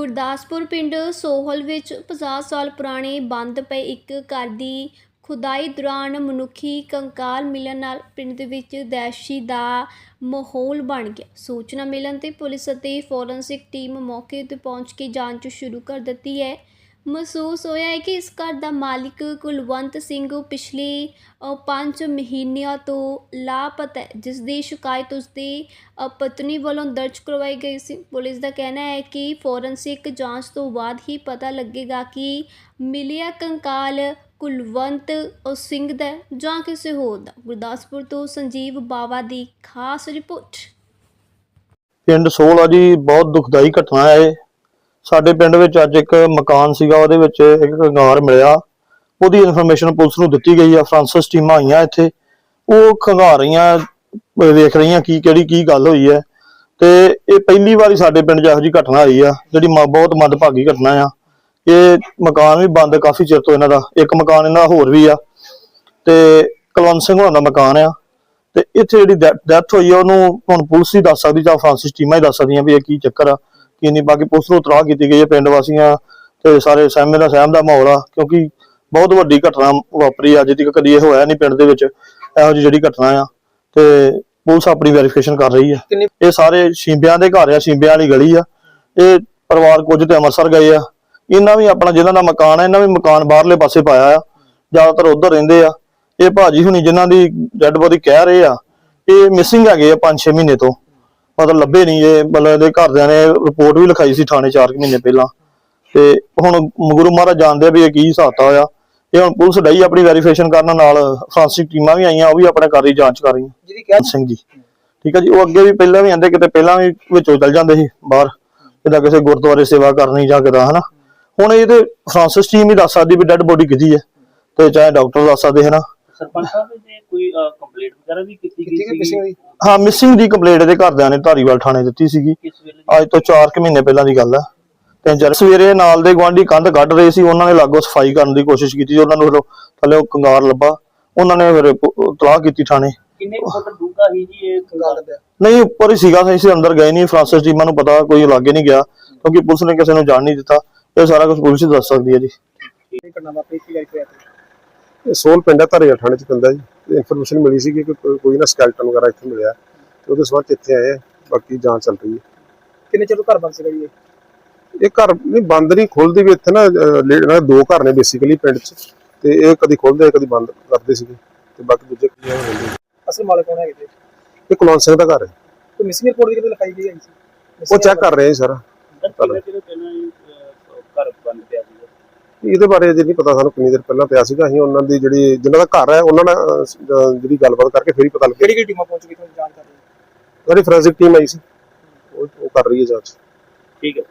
ਗੁਰਦਾਸਪੁਰ ਪਿੰਡ ਸੋਹਲ ਵਿੱਚ 50 ਸਾਲ ਪੁਰਾਣੇ ਬੰਦ ਪਏ ਇੱਕ ਘਰ ਦੀ ਖੁਦਾਈ ਦੌਰਾਨ ਮਨੁੱਖੀ ਕੰਕਾਲ ਮਿਲਣ ਨਾਲ ਪਿੰਡ ਦੇ ਵਿੱਚ ਦਹਿਸ਼ੀ ਦਾ ਮਾਹੌਲ ਬਣ ਗਿਆ। ਸੂਚਨਾ ਮਿਲਣ ਤੇ ਪੁਲਿਸ ਅਤੇ ਫੋਰੈਂਸਿਕ ਟੀਮ ਮੌਕੇ ਤੇ ਪਹੁੰਚ ਕੇ ਜਾਂਚ ਸ਼ੁਰੂ ਕਰ ਦਿੱਤੀ ਹੈ। ਮਹਿਸੂਸ ਹੋਇਆ ਹੈ ਕਿ ਇਸ ਘਰ ਦਾ ਮਾਲਿਕ ਕੁਲਵੰਤ ਸਿੰਘ ਪਿਛਲੇ 5 ਮਹੀਨਿਆਂ ਤੋਂ ਲਾਪਤਾ ਹੈ ਜਿਸ ਦੀ ਸ਼ਿਕਾਇਤ ਉਸਦੀ ਅ, ਪਤਨੀ ਵੱਲੋਂ ਦਰਜ ਕਰਵਾਈ ਗਈ ਸੀ। ਪੁਲਿਸ ਦਾ ਕਹਿਣਾ ਹੈ ਕਿ ਫੋਰੈਂਸਿਕ ਜਾਂਚ ਤੋਂ ਬਾਅਦ ਹੀ ਪਤਾ ਲੱਗੇਗਾ ਕਿ ਮਿਲਿਆ ਕੰਕਾਲ ਕੁਲਵੰਤ ਸਿੰਘ ਦਾ ਜਾਂ ਕਿਸੇ ਹੋਰ ਦਾ। ਗੁਰਦਾਸਪੁਰ ਤੋਂ ਸੰਜੀਵ ਬਾਵਾ ਦੀ ਖਾਸ ਰਿਪੋਰਟ। ਪਿੰਡ ਸੋਹਲ ਆ ਜੀ ਬਹੁਤ ਦੁਖਦਾਈ ਘਟਨਾ ਹੈ। ਸਾਡੇ ਪਿੰਡ ਵਿੱਚ ਅੱਜ ਇੱਕ ਮਕਾਨ ਸੀਗਾ, ਉਹਦੇ ਵਿੱਚ ਇੱਕ ਖੰਗਾਰ ਮਿਲਿਆ। ਉਹਦੀ ਇਨਫੋਰਮੇਸ਼ਨ ਪੁਲਿਸ ਨੂੰ ਦਿੱਤੀ ਗਈ ਆ ਫਰਾਂਸਿਸ ਟੀਮਾਂ ਆਈਆਂ ਇੱਥੇ। ਉਹ ਖੰਗਾਰ ਰਹੀਆਂ ਵੇਖ ਰਹੀਆਂ ਕੀ, ਕਿਹੜੀ ਕੀ ਗੱਲ ਹੋਈ ਹੈ। ਤੇ ਇਹ ਪਹਿਲੀ ਵਾਰੀ ਸਾਡੇ ਪਿੰਡ 'ਚ ਇਹੋ ਜਿਹੀ ਘਟਨਾ ਆਈ ਆ, ਜਿਹੜੀ ਬਹੁਤ ਮੰਦਭਾਗੀ ਘਟਨਾ ਆ। ਇਹ ਮਕਾਨ ਵੀ ਬੰਦ ਕਾਫੀ ਚਿਰ ਤੋਂ ਇਹਨਾਂ ਦਾ, ਇੱਕ ਮਕਾਨ ਇਹਨਾਂ ਦਾ ਹੋਰ ਵੀ ਆ। ਤੇ ਕੁਲਵੰਤ ਸਿੰਘ ਹੋਣਾ ਦਾ ਮਕਾਨ ਆ। ਤੇ ਇੱਥੇ ਜਿਹੜੀ ਡੈਥ ਹੋਈ ਆ, ਉਹਨੂੰ ਹੁਣ ਪੁਲਿਸ ਹੀ ਦੱਸ ਸਕਦੀ ਜਾਂ ਫਰਾਂਸਿਸ ਟੀਮਾਂ ਹੀ ਦੱਸ ਸਕਦੀਆਂ ਵੀ ਇਹ ਕੀ ਚੱਕਰ ਆ। ਕੀ ਨਹੀਂ ਬਾਕੀ ਪੁਲਿਸ ਨੂੰ ਇਤਲਾਹ ਕੀਤੀ ਗਈ ਹੈ ਪਿੰਡ ਵਾਸੀਆਂ ਤੇ ਸਾਰੇ ਸਹਿਮੇ ਦਾ ਸਹਿਮ ਦਾ ਮਾਹੌਲ ਆ ਕਿਉਂਕਿ ਬਹੁਤ ਵੱਡੀ ਘਟਨਾ ਵਾਪਰੀ ਅੱਜ ਤੱਕ ਕਦੀ ਇਹ ਹੋਇਆ ਨਹੀਂ ਪਿੰਡ ਦੇ ਵਿੱਚ ਇਹੋ ਜਿਹੀ ਜਿਹੜੀ ਘਟਨਾ ਆ ਤੇ ਪੁਲਿਸ ਆਪਣੀ ਵੈਰੀਫਿਕੇਸ਼ਨ ਕਰ ਰਹੀ ਆ। ਇਹ ਸਾਰੇ ਸ਼ਿੰਬਿਆਂ ਦੇ ਘਰ ਆ ਸ਼ਿੰਬਿਆਂ ਵਾਲੀ ਗਲੀ ਆ ਇਹ ਪਰਿਵਾਰ ਕੁਝ ਤੇ ਅੰਮ੍ਰਿਤਸਰ ਗਏ ਆ। ਇਹਨਾਂ ਵੀ ਆਪਣਾ ਜਿਹਨਾਂ ਦਾ ਮਕਾਨ ਆ ਇਹਨਾਂ ਵੀ ਮਕਾਨ ਬਾਹਰਲੇ ਪਾਸੇ ਪਾਇਆ ਆ ਜ਼ਿਆਦਾਤਰ ਉਧਰ ਰਹਿੰਦੇ ਆ। ਇਹ ਭਾਜੀ ਹੁਣੀ ਜਿਨ੍ਹਾਂ ਦੀ ਡੈੱਡ ਬੋਡੀ ਕਹਿ ਰਹੇ ਆ ਇਹ ਮਿਸਿੰਗ ਹੈਗੇ ਆ 5-6 ਮਹੀਨੇ ਤੋਂ। ਮਤਲਬ ਲੱਭੇ ਨਹੀਂ ਇਹ ਮਤਲਬ ਇਹਦੇ ਘਰਦਿਆਂ ਨੇ ਰਿਪੋਰਟ ਵੀ ਲਿਖਾਈ ਸੀ ਥਾਣੇ 4 ਮਹੀਨੇ ਪਹਿਲਾਂ। ਤੇ ਹੁਣ ਗੁਰੂ ਮਹਾਰਾਜ ਜਾਣਦੇ ਆ ਵੀ ਇਹ ਕੀ ਹਿਸਾਬਤਾ ਹੋਇਆ ਇਹ ਹੁਣ ਪੁਲਿਸ ਡਈ ਆਪਣੀ ਵੈਰੀਫਿਕੇਸ਼ਨ ਕਰਨ ਨਾਲ ਫਰਾਂਸਿਕ ਟੀਮਾਂ ਵੀ ਆਈਆਂ ਉਹ ਵੀ ਆਪਣੇ ਕਰ ਰਹੀ ਜਾਂਚ ਕਰ ਰਹੀਆਂ। ਜਿਹਦੀ ਕਹਿ ਸਿੰਘ ਜੀ। ਠੀਕ ਹੈ ਜੀ ਉਹ ਅੱਗੇ ਵੀ ਪਹਿਲਾਂ ਵੀ ਆਂਦੇ ਕਿਤੇ ਪਹਿਲਾਂ ਵੀ ਵਿੱਚੋਂ ਚੱਲ ਜਾਂਦੇ ਸੀ ਬਾਹਰ ਕਿਦਾ ਕਿਸੇ ਗੁਰਦੁਆਰੇ ਸੇਵਾ ਕਰਨੀ ਜਾਂ ਕਿਦਾ ਹਨਾ। ਹੁਣ ਇਹ ਤੇ ਫਰਾਂਸਿਸ ਟੀਮ ਹੀ ਦੱਸ ਸਕਦੀ ਵੀ ਡੈੱਡ ਬੋਡੀ ਕਿੱਦੀ ਹੈ ਤੇ ਚਾਹੇ ਡਾਕਟਰ ਦੱਸ ਸਕਦੇ ਹਨਾ। ਸਰਪੰਚ ਸਾਹਿਬ ਨੇ ਕੋਈ ਕੰਪਲੇਂਟ ਵਗੈਰਾ ਵੀ ਕੀਤੀ ਕੀਤੀ ਕਿ ਗਈ ਪਿਛੇ ਸੀ। ਹੋਈ ਹਾਂ ਮਿਸਿੰਗ ਦੀ ਕੰਪਲੇਂਟ ਇਹਦੇ ਘਰਦਿਆਂ ਨੇ ਧਾਰੀਵਾਲ ਥਾਣੇ ਦਿੱਤੀ ਸੀਗੀ। ਕਿਸ ਵੇਲੇ ਅੱਜ ਤੋਂ 4 ਕੁ ਮਹੀਨੇ ਪਹਿਲਾਂ ਦੀ ਗੱਲ ਆ। ਤਿੰਨ ਚਾਰ ਸਵੇਰੇ ਨਾਲ ਦੇ ਗਵਾਂਢੀ ਕੰਧ ਕੱਢ ਰਹੇ ਸੀ ਉਹਨਾਂ ਨੇ ਲਾਗੋ ਸਫ਼ਾਈ ਕਰਨ ਦੀ ਕੋਸ਼ਿਸ਼ ਕੀਤੀ ਉਹਨਾਂ ਨੂੰ ਫਿਰ ਥੱਲੇ ਉਹ ਕੰਗਾਰ ਲੱਭਾ। ਉਹਨਾਂ ਨੇ ਫਿਰ ਤਲਾਹ ਕੀਤੀ ਥਾਣੇ। ਕਿੰਨੇ ਕੁ ਫੁੱਟ ਡੂੰਘਾ ਸੀ ਜੀ ਇਹ ਗੱਲ ਪਿਆ। ਨਹੀਂ ਉੱਪਰ ਹੀ ਸੀਗਾ ਅਸੀਂ ਅੰਦਰ ਗਏ ਨਹੀਂ ਫਰਾਂਸਿਸ ਟੀਮਾਂ ਨੂੰ ਪਤਾ ਕੋਈ ਲਾਗੇ ਨਹੀਂ ਗਿਆ ਕਿਉਂਕਿ ਪੁਲਿਸ ਨੇ ਕਿਸੇ ਨੂੰ ਜਾਣ ਨਹੀਂ ਦਿੱਤਾ। ਇਹ ਸਾਰਾ ਕੁਝ ਪੁਲਿਸ ਹੀ ਦੱਸ ਸਕਦੀ ਹੈ ਜੀ। ਇਹ ਘਟਨਾ ਵਾਪਰੀ ਕੀ ਕਰਕੇ ਸੋਲ ਪਿੰਡ ਹੈ ਧਾਰੀਵਾਲ ਥਾਣੇ ਚ ਪੈਂਦਾ ਜੀ। ਇਨਫੋਰਮੇਸ਼ਨ ਮਿਲੀ ਸੀ ਕਿ ਕੋਈ- ਨਾ ਸਕੈਲਟਨ ਵਗੈਰਾ ਇੱਥੇ ਮਿਲਿਆ ਤੇ ਉਹਦੇ ਸਬੰਧ ਇੱਥੇ ਆਏ ਬਾਕੀ ਜਾਂਚ ਚੱਲ ਰਹੀ ਹੈ। ਕਿੰਨੇ ਚਿਰ ਤੋਂ ਘਰ ਬੰਦ ਸੀਗਾ ਜੀ ਇਹ? ਇਹ ਘਰ ਨਹੀਂ ਬੰਦ ਨਹੀਂ ਖੁੱਲਦੀ ਵੀ ਇੱਥੇ ਨਾ ਦੇ ਦੋ ਘਰ ਨੇ ਬੇਸਿਕਲੀ ਪਿੰਡ 'ਚ। ਤੇ ਇਹ ਕਦੀ ਖੁੱਲਦੇ ਕਦੀ ਬੰਦ ਕਰਦੇ ਸੀਗੇ। ਤੇ ਬਾਕੀ ਦੂਜੇ ਕੀ ਰਹਿੰਦੇ ਅਸਲ ਮਾਲਕ ਕੌਣ ਹੈਗੇ ਤੇ ਇਹ ਕੁਲਵੰਤ ਸਿੰਘ ਦਾ ਘਰ ਹੈ। ਕੋਈ ਮਿਸਿੰਗ ਰਿਪੋਰਟ ਵੀ ਕਿਤੇ ਲਿਖਾਈ ਗਈ ਹੈ ਉਹ ਚੈੱਕ ਕਰ ਰਹੇ ਆ ਸਾਰਾ। ਸਰ ਕਿੰਨੇ ਚਿਰ ਪਹਿਲਾਂ ਘਰ ਬੰਦ ਪਿਆ ਸੀ? ਇਹਦੇ ਬਾਰੇ ਅਜੇ ਨਹੀਂ ਪਤਾ ਸਾਨੂੰ ਕਿੰਨੀ ਦੇਰ ਪਹਿਲਾਂ ਪਿਆ ਸੀਗਾ। ਅਸੀਂ ਉਹਨਾਂ ਦੀ ਜਿਹੜੀ ਜਿਨ੍ਹਾਂ ਦਾ ਘਰ ਹੈ ਉਹਨਾਂ ਨਾਲ ਜਿਹੜੀ ਗੱਲਬਾਤ ਕਰਕੇ ਫਿਰ ਹੀ ਪਤਾ ਲੱਗਿਆ। ਕਿਹੜੀ ਕਿਹੜੀ ਟੀਮਾਂ ਪਹੁੰਚ ਗਈ ਤੁਹਾਨੂੰ ਜਾਣਕਾਰੀ ਸਾਡੀ ਫੋਰੈਂਸਿਕ ਟੀਮ ਆਈ ਸੀ। ਉਹ ਉਹ ਕਰ ਰਹੀ ਹੈ ਜਾਂਚ। ਠੀਕ ਹੈ।